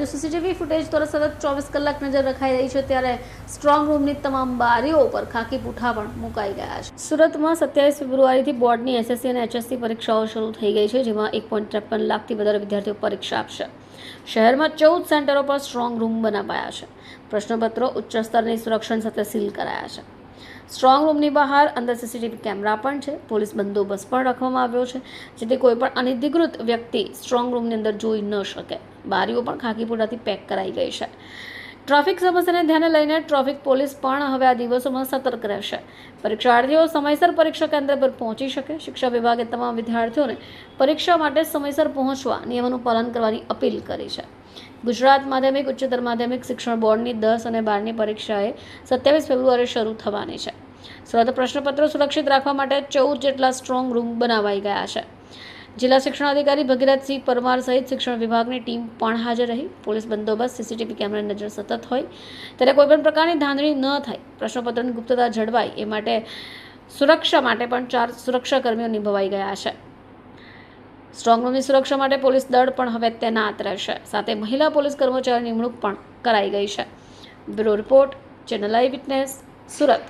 જો CCTV footage દ્વારા સતત ચોવીસ કલાક નજર રખાઈ રહી છે ત્યારે સ્ટ્રોંગ રૂમની તમામ બારીઓ પર ખાકી પૂઠા પણ મુકાઈ ગયા છે. સુરતમાં સત્યાવીસ ફેબ્રુઆરીથી બોર્ડની એસએસસી અને એચએસસી પરીક્ષાઓ શરૂ થઈ ગઈ છે, જેમાં એક પોઈન્ટ ત્રેપન લાખથી વધારે વિદ્યાર્થીઓ પરીક્ષા આપશે. શહેરમાં ચૌદ સેન્ટરો પર સ્ટ્રોંગ રૂમ બનાવાયા છે. પ્રશ્નપત્રો ઉચ્ચ સ્તરની સુરક્ષણ સાથે સીલ કરાયા છે. સ્ટ્રોંગ રૂમની બહાર અંદર સીસીટીવી કેમેરા પણ છે. પોલીસ બંદોબસ્ત પણ રાખવામાં આવ્યો છે, જેથી કોઈ પણ અનધિકૃત વ્યક્તિ સ્ટ્રોંગ રૂમની અંદર જોઈ ન શકે. બારીઓ પણ ખાકીપુડાથી પેક કરાઈ ગઈ છે. ટ્રાફિક સમસ્યાને ધ્યાને લઈને ટ્રાફિક પોલીસ પણ હવે આ દિવસોમાં સતર્ક રહેશે. પરીક્ષાર્થીઓ સમયસર પરીક્ષા કેન્દ્ર પર પહોંચી શકે. શિક્ષા વિભાગે તમામ વિદ્યાર્થીઓને પરીક્ષા માટે સમયસર પહોંચવા નિયમોનું પાલન કરવાની અપીલ કરી છે. ગુજરાત માધ્યમિક, ઉચ્ચતર માધ્યમિક શિક્ષણ બોર્ડની દસ અને બારની પરીક્ષાએ સત્યાવીસ ફેબ્રુઆરી શરૂ થવાની છે. સુરત પ્રશ્નપત્રો સુરક્ષિત રાખવા માટે ચૌદ જેટલા સ્ટ્રોંગ રૂમ બનાવાઈ ગયા છે. જિલ્લા શિક્ષણાધિકારી ભગીરથસિંહ પરમાર સહિત શિક્ષણ વિભાગની ટીમ પણ હાજર રહી. પોલીસ બંદોબસ્ત, સીસીટીવી કેમેરા નજર સતત હોય. ત્યારે કોઈપણ પ્રકારની ધાંધળી ન થાય. પ્રશ્નપત્રની ગુપ્તતા જળવાય એ માટે સુરક્ષા માટે પણ ચાર સુરક્ષા કર્મીઓ નિભાવાઈ ગયા છે. સ્ટ્રોંગરૂમની સુરક્ષા માટે પોલીસ દળ પણ હવે તૈનાત રહેશે. સાથે મહિલા પોલીસ કર્મચારી નિમણૂક પણ કરાઈ ગઈ છે. Bureau report, channel eye witness, Surat.